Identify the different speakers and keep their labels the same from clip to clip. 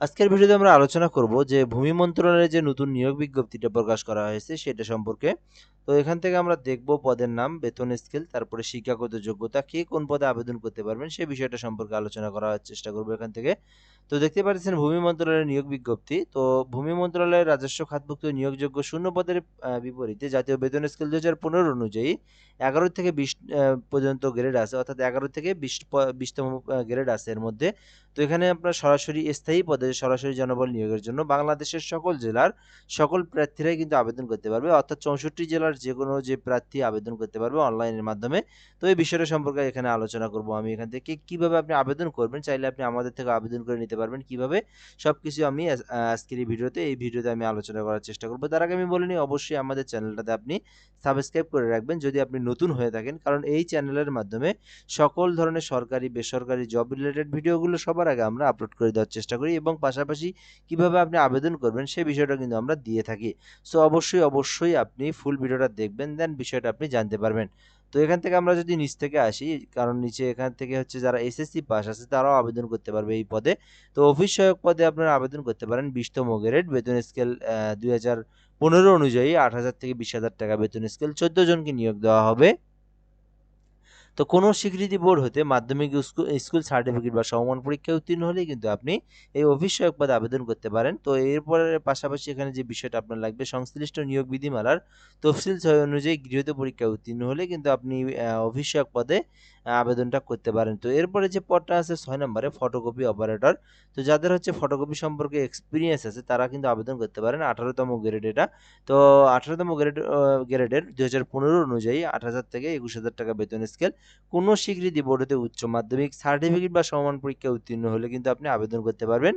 Speaker 1: আজকের ভিডিওতে আমরা আলোচনা করব যে ভূমি মন্ত্রণালয়ের যে নতুন নিয়োগ বিজ্ঞপ্তিটা প্রকাশ করা হয়েছে সেটা সম্পর্কে। তো এখান থেকে আমরা দেখব পদের নাম, বেতন স্কেল, তারপরে শিক্ষাগত যোগ্যতা, কে কোন পদে আবেদন করতে পারবেন সেই বিষয়টা সম্পর্কে আলোচনা করার চেষ্টা করব এখান থেকে। তো দেখতে পাচ্ছেন ভূমি মন্ত্রণালয়ের নিয়োগ বিজ্ঞপ্তি। তো ভূমি মন্ত্রণালয়ের রাজস্ব খাতভুক্ত নিয়োগযোগ্য শূন্য পদের বিপরীতে জাতীয় বেতন স্কেল দু হাজার পনেরো অনুযায়ী এগারো থেকে বিশ পর্যন্ত গ্রেড আছে, অর্থাৎ এগারো থেকে বিশ বিশতম গ্রেড আছে এর মধ্যে। তো এখানে আপনার সরাসরি স্থায়ী পদে সরাসরি জনবল নিয়োগের জন্য বাংলাদেশের সকল জেলার সকল প্রার্থীরাই কিন্তু আবেদন করতে পারবে, অর্থাৎ চৌষট্টি জেলার যে কোনো যে প্রার্থী আবেদন করতে পারবে অনলাইনের মাধ্যমে। তো এই বিষয়টা সম্পর্কে এখানে আলোচনা করব আমি এখান থেকে, কীভাবে আপনি আবেদন করবেন, চাইলে আপনি আমাদের থেকে আবেদন করে নিতে পারবেন, কীভাবে সব কিছু আমি আজ- আজকের এই ভিডিওতে এই ভিডিওতে আমি আলোচনা করার চেষ্টা করব। তার আগে আমি বলে নিই, অবশ্যই আমাদের চ্যানেলটাতে আপনি সাবস্ক্রাইব করে রাখবেন। যদি আপনি নতুন হয়ে থাকেন, কারণ এই চ্যানেলের মাধ্যমে সকল ধরনের সরকারি, বেসরকারি জব রিলেটেড ভিডিওগুলো সবার আগে আমরা আপলোড করে দেওয়ার চেষ্টা করি এবং পাশাপাশি কীভাবে আপনি আবেদন করবেন সেই বিষয়টা কিন্তু আমরা দিয়ে থাকি। সো অবশ্যই অবশ্যই আপনি ফুল ভিডিওটা দেখবেন দেন বিষয়টা আপনি জানতে পারবেন। তো এখান থেকে আমরা যদি নিচ থেকে আসি, কারণ নিচে এখান থেকে হচ্ছে যারা এসএসসি পাস আছে, তারাও আবেদন করতে পারবে এই পদে। তো অফিস সহায়ক পদে আপনারা আবেদন করতে পারেন বিশতম গ্রেড বেতন স্কেল দুই হাজার পনেরো অনুযায়ী আট হাজার থেকে বিশ হাজার টাকা বেতন স্কেল চোদ্দ জনকে নিয়োগ দেওয়া হবে। তো কোনো স্বীকৃতি বোর্ড হতে মাধ্যমিক স্কুল সার্টিফিকেট বা সমমান পরীক্ষায় উত্তীর্ণ হলেই কিন্তু আপনি এই অফিস সহায়ক পদে আবেদন করতে পারেন। তো এরপরে পাশাপাশি এখানে যে বিষয়টা আপনার লাগবে, সংশ্লিষ্ট নিয়োগ বিধিমালার তফসিল ছয় অনুযায়ী গৃহীত পরীক্ষায় উত্তীর্ণ হলে কিন্তু আপনি অফিস সহায়ক পদে আবেদনটা করতে পারেন। তো এরপরে যে পদটা আছে ছয় নম্বরে ফটোকপি অপারেটর তো যাদের হচ্ছে ফটোকপি সম্পর্কে এক্সপিরিয়েন্স আছে, তারা কিন্তু আবেদন করতে পারেন আঠারোতম গ্রেড এটা। তো আঠারোতম গ্রেড গ্রেডের দু হাজার পনেরো অনুযায়ী আট হাজার থেকে একুশ হাজার টাকা বেতন স্কেল কোনো স্বীকৃতি বোর্ডেতে উচ্চ মাধ্যমিক সার্টিফিকেট বা সমান পরীক্ষা উত্তীর্ণ হলে কিন্তু আপনি আবেদন করতে পারবেন।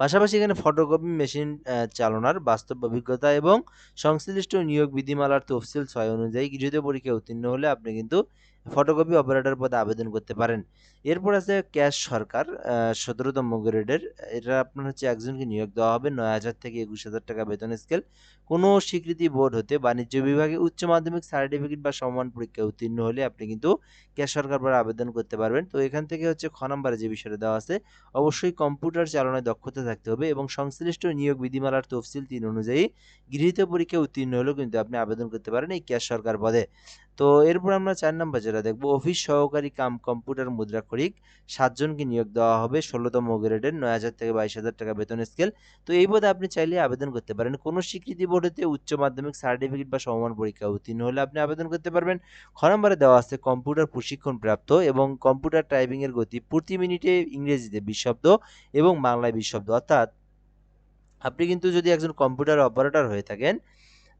Speaker 1: পাশাপাশি এখানে ফটোকপি মেশিন চালনার বাস্তব অভিজ্ঞতা এবং সংশ্লিষ্ট নিয়োগ বিধিমালার তফসিল ছয় অনুযায়ী গৃহীত পরীক্ষা উত্তীর্ণ হলে আপনি কিন্তু ফটোকপি অপারেটর পদে আবেদন করতে পারেন। এরপর আছে ক্যাশ সরকার সতেরোতম গ্রেডের। এটা আপনার হচ্ছে একজনকে নিয়োগ দেওয়া হবে, নয় হাজার থেকে একুশ হাজার টাকা বেতন স্কেল কোনো স্বীকৃতি বোর্ড হতে বাণিজ্য বিভাগে উচ্চ মাধ্যমিক সার্টিফিকেট বা সমান পরীক্ষায় উত্তীর্ণ হলে আপনি কিন্তু ক্যাশ সরকার পদে আবেদন করতে পারবেন। তো এখান থেকে হচ্ছে খ নম্বরে যে বিষয়টা দেওয়া আছে, অবশ্যই কম্পিউটার চালনায় দক্ষতা থাকতে হবে এবং সংশ্লিষ্ট নিয়োগ বিধিমালার তফসিল তিন অনুযায়ী গৃহীত পরীক্ষায় উত্তীর্ণ হলেও কিন্তু আপনি আবেদন করতে পারেন এই ক্যাশ সরকার পদে। তো এরপর আমরা চার নম্বর যেটা দেখব অফিস সহকারী কাম কম্পিউটার মুদ্রাক্ষরিক সাতজনকে নিয়োগ দেওয়া হবে, ষোলোতম গ্রেডের, নয় হাজার থেকে বাইশ হাজার টাকা বেতন স্কেল তো এই পদে আপনি চাইলে আবেদন করতে পারেন। কোনো স্বীকৃতি বোর্ডেতে উচ্চ মাধ্যমিক সার্টিফিকেট বা সমমান পরীক্ষা উত্তীর্ণ হলে আপনি আবেদন করতে পারবেন। খ নম্বরে দেওয়া আছে কম্পিউটার প্রশিক্ষণ প্রাপ্ত এবং কম্পিউটার টাইপিং এর গতি প্রতি মিনিটে ইংরেজিতে বিশ শব্দ এবং বাংলায় বিশ শব্দ অর্থাৎ আপনি কিন্তু যদি একজন কম্পিউটার অপারেটর হয়ে থাকেন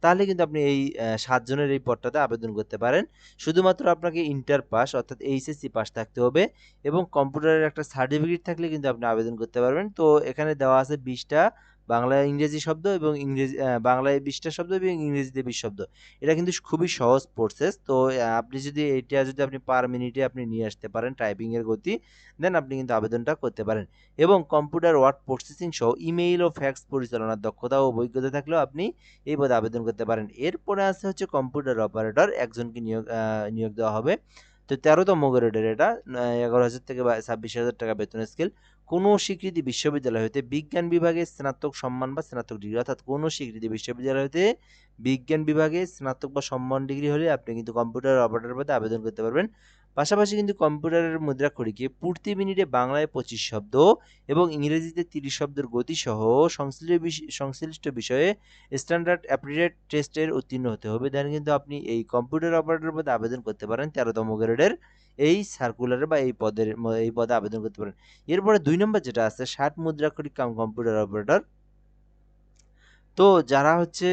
Speaker 1: তাহলে কিন্তু আপনি এই সাতজনের এই পদটাতে আবেদন করতে পারেন। শুধুমাত্র আপনাকে ইন্টার পাস অর্থাৎ এইচএসসি পাস থাকতে হবে এবং কম্পিউটারের একটা সার্টিফিকেট থাকলে কিন্তু আপনি আবেদন করতে পারবেন। তো এখানে দেওয়া আছে বিশটা বাংলা ইংরেজি শব্দ এবং ইংরেজি বাংলায় বিশটা শব্দ এবং ইংরেজিতে বিশ শব্দ। এটা কিন্তু খুবই সহজ প্রসেস তো আপনি যদি এটা যদি আপনি পার মিনিটে আপনি নিয়ে আসতে পারেন টাইপিংয়ের গতি দেন আপনি কিন্তু আবেদনটা করতে পারেন। এবং কম্পিউটার ওয়ার্ড প্রসেসিং সহ ইমেইল ও ফ্যাক্স পরিচালনার দক্ষতা ও অভিজ্ঞতা থাকলেও আপনি এই পদে আবেদন করতে পারেন। এরপরে আছে হচ্ছে কম্পিউটার অপারেটর একজনকে নিয়োগ নিয়োগ দেওয়া হবে। তো তেরোতম গ্রেডের এটা এগারো হাজার থেকে ছাব্বিশ হাজার টাকা বেতন স্কেল। কোনো স্বীকৃতি বিশ্ববিদ্যালয় হতে বিজ্ঞান বিভাগে স্নাতক সম্মান বা স্নাতক ডিগ্রি, অর্থাৎ কোনো স্বীকৃতি বিশ্ববিদ্যালয় হতে বিজ্ঞান বিভাগে স্নাতক বা সম্মান ডিগ্রি হলে আপনি কিন্তু কম্পিউটার অপারেটর পদে আবেদন করতে পারবেন। পাশাপাশি কিন্তু কম্পিউটারের মুদ্রা মুদ্রাক্ষরিকে প্রতি মিনিটে বাংলায় পঁচিশ শব্দ এবং ইংরেজিতে তিরিশ শব্দের গতি সহ সংশ্লিষ্ট সংশ্লিষ্ট বিষয়ে স্ট্যান্ডার্ড অ্যাপ্টিটিউড টেস্টের উত্তীর্ণ হতে হবে। দেন কিন্তু আপনি এই কম্পিউটার অপারেটর পদে আবেদন করতে পারেন তেরোতম গ্রেডের এই সার্কুলারে বা এই পদের এই পদে আবেদন করতে পারেন। এরপরে দুই নম্বর যেটা আছে, ষাট মুদ্রাক্ষরিক কাম কম্পিউটার অপারেটর তো যারা হচ্ছে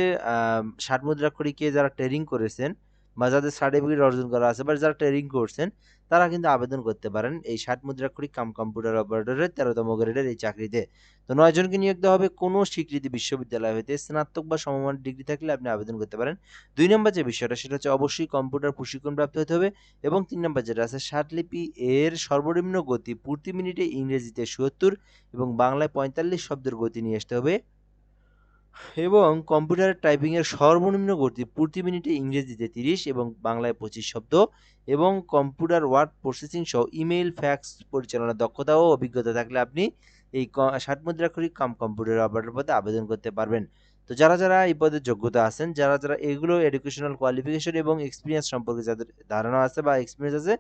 Speaker 1: ষাট মুদ্রাক্ষরিকে যারা ট্রেনিং করেছেন বা যাদের সার্টিফিকেট অর্জন করা আছে বা যারা ট্রেনিং করছেন, তারা কিন্তু আবেদন করতে পারেন এই ষাট মুদ্রাক্ষরিক কাম কম্পিউটার অপারেটরের তেরোতম গ্রেডের এই চাকরিতে। তো নয় জনকে নিয়োগ দেওয়া হবে কোনো স্বীকৃতি বিশ্ববিদ্যালয় হইতে। স্নাতক বা সমমান ডিগ্রি থাকলে আপনি আবেদন করতে পারেন। দুই নম্বর যে বিষয়টা, সেটা হচ্ছে অবশ্যই কম্পিউটার প্রশিক্ষণ প্রাপ্ত হতে হবে এবং তিন নম্বর যেটা আছে ষাটলিপি এর সর্বনিম্ন গতি প্রতি মিনিটে ইংরেজিতে সত্তর এবং বাংলায় পঁয়তাল্লিশ শব্দের গতি নিয়ে আসতে হবে। এবং কম্পিউটার টাইপিংয়ের সর্বনিম্ন গতি প্রতি মিনিটে ইংরেজিতে তিরিশ এবং বাংলায় পঁচিশ শব্দ এবং কম্পিউটার ওয়ার্ড প্রসেসিং সহ ইমেইল, ফ্যাক্স পরিচালনার দক্ষতা ও অভিজ্ঞতা থাকলে আপনি এই ষাট মুদ্রাক্ষরিক কাম কম্পিউটার অপারেটর পদে আবেদন করতে পারবেন। তো যারা যারা এই পদের যোগ্যতা আছেন, যারা যারা এগুলো এডুকেশনাল কোয়ালিফিকেশন এবং এক্সপিরিয়েন্স সম্পর্কে যাদের ধারণা আছে বা এক্সপিরিয়েন্স আছে,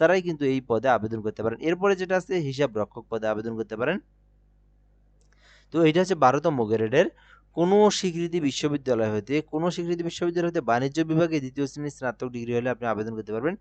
Speaker 1: তারাই কিন্তু এই পদে আবেদন করতে পারেন। এরপরে যেটা আছে, হিসাব রক্ষক পদে আবেদন করতে পারেন। তো এটা হচ্ছে বারোতম গ্রেডের কোনো স্বীকৃতি বিশ্ববিদ্যালয় হতে কোনো স্বীকৃতি বিশ্ববিদ্যালয় হতে বাণিজ্য বিভাগে দ্বিতীয় শ্রেণির স্নাতক ডিগ্রি হলে আপনি আবেদন করতে পারবেন।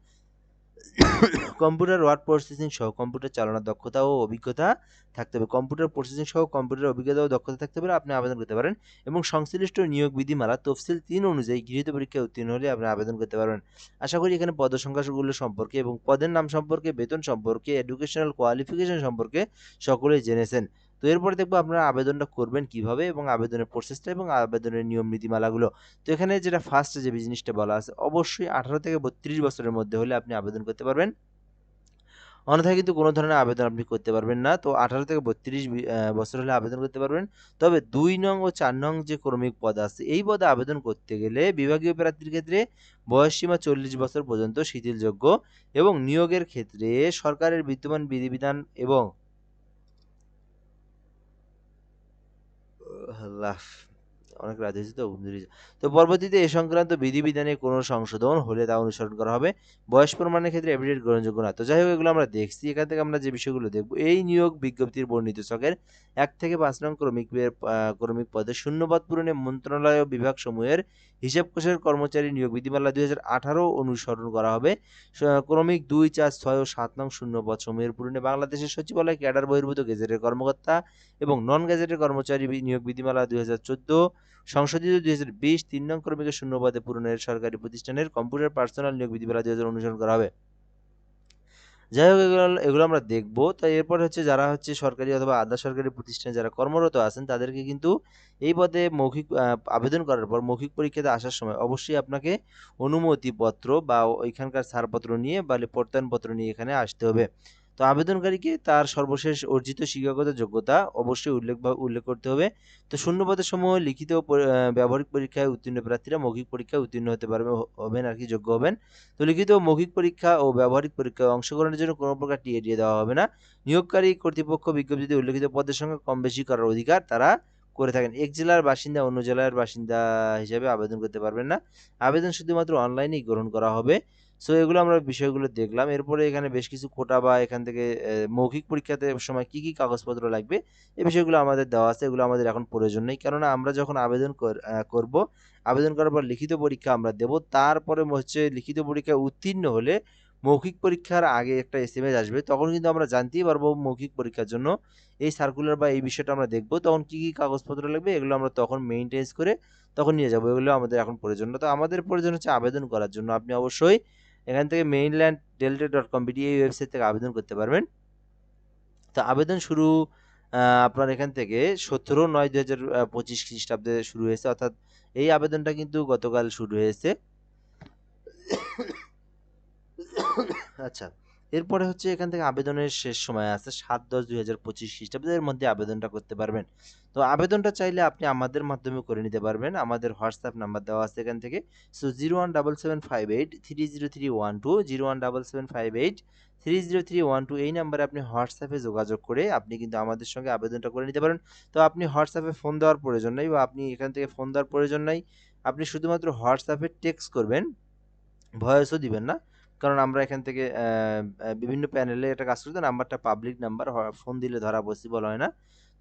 Speaker 1: কম্পিউটার ওয়ার্ড প্রসেসিং সহ কম্পিউটার চালানোর দক্ষতা ও অভিজ্ঞতা থাকতে হবে। কম্পিউটার প্রসেসিং সহ কম্পিউটার অভিজ্ঞতা ও দক্ষতা থাকতে পারে আপনি আবেদন করতে পারেন এবং সংশ্লিষ্ট নিয়োগ বিধিমালা তফসিল তিন অনুযায়ী গৃহীত পরীক্ষায় উত্তীর্ণ হলে আপনি আবেদন করতে পারবেন। আশা করি এখানে পদ সংখ্যাগুলো সম্পর্কে এবং পদের নাম সম্পর্কে, বেতন সম্পর্কে, এডুকেশনাল কোয়ালিফিকেশন সম্পর্কে সকলেই জেনেছেন। তো এরপরে দেখব আপনারা আবেদনটা করবেন কীভাবে এবং আবেদনের প্রসেসটা এবং আবেদনের নিয়ম নীতিমালাগুলো। তো এখানে যেটা ফার্স্ট যে বিজনেসটা বলা আছে, অবশ্যই আঠারো থেকে বত্রিশ বছরের মধ্যে হলে আপনি আবেদন করতে পারবেন। অন্যথায় কিন্তু কোনো ধরনের আবেদন আপনি করতে পারবেন না। তো আঠারো থেকে বত্রিশ বছর হলে আবেদন করতে পারবেন। তবে দুই নং ও চার নং যে ক্রমিক পদ আছে, এই পদে আবেদন করতে গেলে বিভাগীয় প্রার্থীর ক্ষেত্রে বয়সসীমা চল্লিশ বছর পর্যন্ত শিথিলযোগ্য এবং নিয়োগের ক্ষেত্রে সরকারের বিদ্যমান বিধিবিধান এবং laugh অনেক রাত হয়েছে তো পরবর্তীতে এ সংক্রান্ত বিধিবিধানে কোনো সংশোধন হলে তা অনুসরণ করা হবে। বয়স প্রমাণের ক্ষেত্রে এভিডেট গ্রহণযোগ্য না। তো যাই হোক, এগুলো আমরা দেখছি। এখান থেকে আমরা যে বিষয়গুলো দেখব, এই নিয়োগ বিজ্ঞপ্তির বর্ণিত ছকের এক থেকে পাঁচ নং ক্রমিক ক্রমিক পদে শূন্যপদ পূরণে মন্ত্রণালয় বিভাগ সমূহের হিসাব কোষের কর্মচারী নিয়োগ বিধিমালা দুই আঠারো অনুসরণ করা হবে। ক্রমিক দুই, চার, ছয় ও সাত নং শূন্যপদ সমূহের পূরণে বাংলাদেশের সচিবালয়, ক্যাডার বহির্ভূত গেজেটের কর্মকর্তা এবং নন গেজেটের কর্মচারী নিয়োগ বিধিমালা দুই হাজার চোদ্দ সংশোধিত দুই হাজার বিশ তিন নং ক্রমিকের শূন্যপদে পূরণের সরকারি প্রতিষ্ঠানের কম্পিউটার পার্সোনাল নিয়োগ বিধিমালা দুই হাজার অনুসরণ করা হবে। যাই হোক, এগুলো এগুলো আমরা দেখব। তো এরপর হচ্ছে যারা হচ্ছে সরকারি অথবা আধা সরকারি প্রতিষ্ঠানে যারা কর্মরত আছেন, তাদেরকে কিন্তু এই পদে মৌখিক আবেদন করার পর মৌখিক পরীক্ষাতে আসার সময় অবশ্যই আপনাকে অনুমতিপত্র বা ওইখানকার ছাড়পত্র নিয়ে বা প্রত্যয়নপত্র নিয়ে এখানে আসতে হবে। তো আবেদনকারীকে তার সর্বশেষ অর্জিত শিক্ষাগত যোগ্যতা অবশ্যই উল্লেখ উল্লেখ করতে হবে। তো শূন্যপদের সমূহ লিখিত ব্যবহারিক পরীক্ষায় উত্তীর্ণ প্রার্থীরা মৌখিক পরীক্ষায় উত্তীর্ণ হতে পারবে হবেন আর কি, যোগ্য হবেন। তো লিখিত মৌখিক পরীক্ষা ও ব্যবহারিক পরীক্ষায় অংশগ্রহণের জন্য কোনো প্রকার টিএ দিয়ে দেওয়া হবে না। নিয়োগকারী কর্তৃপক্ষ বিজ্ঞপ্তিতে উল্লেখিত পদের সঙ্গে কম বেশি করার অধিকার তারা করে থাকেন। এক জেলার বাসিন্দা অন্য জেলার বাসিন্দা হিসেবে আবেদন করতে পারবেন না। আবেদন শুধুমাত্র অনলাইনেই গ্রহণ করা হবে। সো এগুলো আমরা বিষয়গুলো দেখলাম। এরপরে এখানে বেশ কিছু কোটা বা এখান থেকে মৌখিক পরীক্ষাতে সময় কি কি কাগজপত্র লাগবে, এই বিষয়গুলো আমাদের দেওয়া আছে। এগুলো আমাদের এখন প্রয়োজন নেই। কেননা আমরা যখন আবেদন করব, আবেদন করার পর লিখিত পরীক্ষা আমরা দেব। তারপরে হচ্ছে লিখিত পরীক্ষায় উত্তীর্ণ হলে মৌখিক পরীক্ষার আগে একটা এস আসবে। তখন কিন্তু আমরা জানতেই পারব মৌখিক পরীক্ষার জন্য এই সার্কুলার বা এই বিষয়টা আমরা দেখব। তখন কি কী কাগজপত্র লাগবে, এগুলো আমরা তখন মেইনটেন্স করে তখন নিয়ে যাব। এগুলো আমাদের এখন প্রয়োজন তো আমাদের প্রয়োজন হচ্ছে আবেদন করার জন্য। আপনি অবশ্যই এখান থেকে মেইনল্যান্ড ডেলটে ডট কম বিডি এই ওয়েবসাইট থেকে আবেদন করতে পারবেন। তো আবেদন শুরু আপনার এখান থেকে সতেরো নয় দু হাজার পঁচিশ খ্রিস্টাব্দে শুরু হয়েছে। অর্থাৎ এই আবেদনটা কিন্তু গতকাল শুরু হয়েছে। আচ্ছা। এরপরে হচ্ছে এখান থেকে আবেদনের শেষ সময় আছে সাত দশ দুই হাজার পঁচিশ খ্রিস্টাব্দের মধ্যে আবেদনটা করতে পারবেন। তো আবেদনটা চাইলে আপনি আমাদের মাধ্যমে করে নিতে পারবেন। আমাদের হোয়াটসঅ্যাপ নাম্বার দেওয়া আছে এখান থেকে। So zero one double seven five eight three zero three one two, zero one double seven five eight three zero three one two এই নাম্বারে আপনি হোয়াটসঅ্যাপে যোগাযোগ করে আপনি কিন্তু আমাদের সঙ্গে আবেদনটা করে নিতে পারেন। তো আপনি হোয়াটসঅ্যাপে ফোন দেওয়ার প্রয়োজন নেই বা আপনি এখান থেকে ফোন দেওয়ার প্রয়োজন নাই। আপনি শুধুমাত্র হোয়াটসঅ্যাপে টেক্সট করবেন, ভয়েসও দিবেন না। কারণ আমরা এখান থেকে বিভিন্ন প্যানেলে একটা কাজ করতে নাম্বারটা পাবলিক নাম্বার ফোন দিলে ধরা পসিবল হয় না।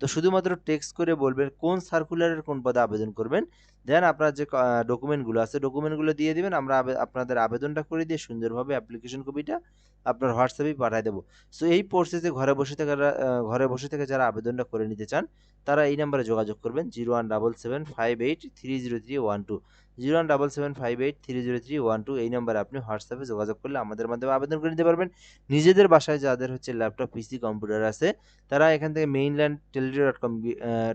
Speaker 1: তো শুধুমাত্র টেক্সট করে বলবেন কোন সার্কুলারের কোন পদে আবেদন করবেন দেন আপনার যে ডকুমেন্টগুলো আছে ডকুমেন্টগুলো দিয়ে দিবেন, আমরা আপনাদের আবেদনটা করে দিয়ে সুন্দরভাবে অ্যাপ্লিকেশন কপিটা আপনার হোয়াটসঅ্যাপেই পাঠিয়ে দেবো। সো এই প্রসেসে ঘরে বসে থেকে ঘরে বসে থেকে যারা আবেদনটা করে নিতে চান, তারা এই নাম্বারে যোগাযোগ করবেন zero one double seven five eight three zero three one two zero one double seven five eight three zero three one two এই নাম্বারে আপনি হোয়াটসঅ্যাপে যোগাযোগ করলে আমাদের মাধ্যমে আবেদন করে নিতে পারবেন। নিজেদের বাসায় যাদের হচ্ছে ল্যাপটপ পিসি কম্পিউটার আছে, তারা এখান থেকে mainland teletalk dot com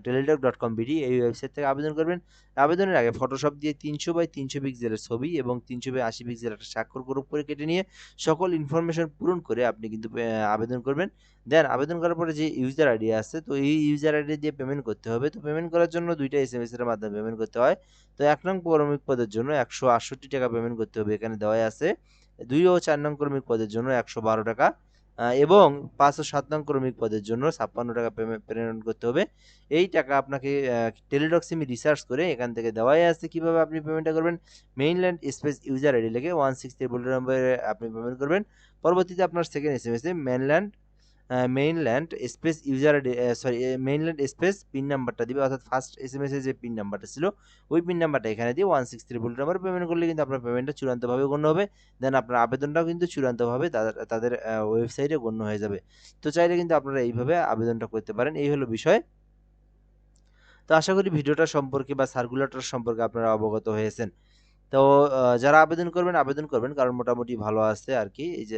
Speaker 1: teletalk dot com BD এই ওয়েবসাইট থেকে আবেদন করবেন। আবেদনের আগে ফটোশপ দিয়ে তিনশো বাই তিনশো পিক্সেলের ছবি এবং তিনশো বাই আশি পিক্সেলের একটা স্বাক্ষর গ্রুপ করে কেটে নিয়ে সকল ইনফরমেশন পূরণ করে আপনি কিন্তু আবেদন করবেন। দেন আবেদন করার পরে যে ইউজার আইডি আছে তো এই ইউজার আইডি দিয়ে পেমেন্ট করতে হবে তো পেমেন্ট করার জন্য দুইটা এস এম এস এর মাধ্যমে পেমেন্ট করতে হয় তো এক নং কর্মিক পদের জন্য একশো আটষট্টি টাকা পেমেন্ট করতে হবে এখানে দেওয়াই আছে দুই ও চার নং কর্মিক পদের জন্য একশো বারো টাকা এবং পাঁচ ও সাত নং ক্রমিক পদের জন্য ছাপ্পান্ন টাকা প্রেরণ করতে হবে এই টাকা আপনাকে টেলিডক সিমে রিসার্চ করে এখান থেকে দেওয়াই আছে কীভাবে আপনি পেমেন্টটা করবেন মেইনল্যান্ড স্পেস ইউজার আইডি লিখে ওয়ান সিক্স ট্রিপল নম্বরে আপনি পেমেন্ট করবেন পরবর্তীতে আপনার সেকেন্ড এস এম এসে mainland mainland space user sorry mainland space pin নাম্বারটা দিবে, অর্থাৎ ফার্স্ট এস এম এসে যে পিন নাম্বারটা ছিল, ওই পিন নাম্বারটা এখানে দিয়ে one six triple number payment করলে কিন্তু আপনার পেমেন্টটা চূড়ান্তভাবে গণ্য হবে। দেন আপনার আবেদনটাও কিন্তু চূড়ান্তভাবে তাদের তাদের ওয়েবসাইটে গণ্য হয়ে যাবে। তো চাইলে কিন্তু আপনারা এইভাবে আবেদনটা করতে পারেন। এই হলো বিষয়। তো আশা করি ভিডিওটা সম্পর্কে বা সার্কুলারটার সম্পর্কে আপনারা অবগত হয়েছেন। তো যারা আবেদন করবেন আবেদন করবেন, কারণ মোটামুটি ভালো আছে আর কি। এই যে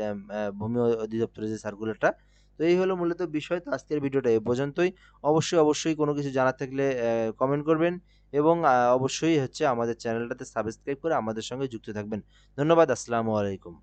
Speaker 1: ভূমি অধিদপ্তরের যে সার্কুলারটা তো এই হলো মূলত বিষয়। তো আজকের ভিডিওটা এ পর্যন্তই। অবশ্যই অবশ্যই কোনো কিছু জানার থাকলে কমেন্ট করবেন এবং অবশ্যই হচ্ছে আমাদের চ্যানেলটাতে সাবস্ক্রাইব করে আমাদের সঙ্গে যুক্ত থাকবেন। ধন্যবাদ, আসসালামু আলাইকুম।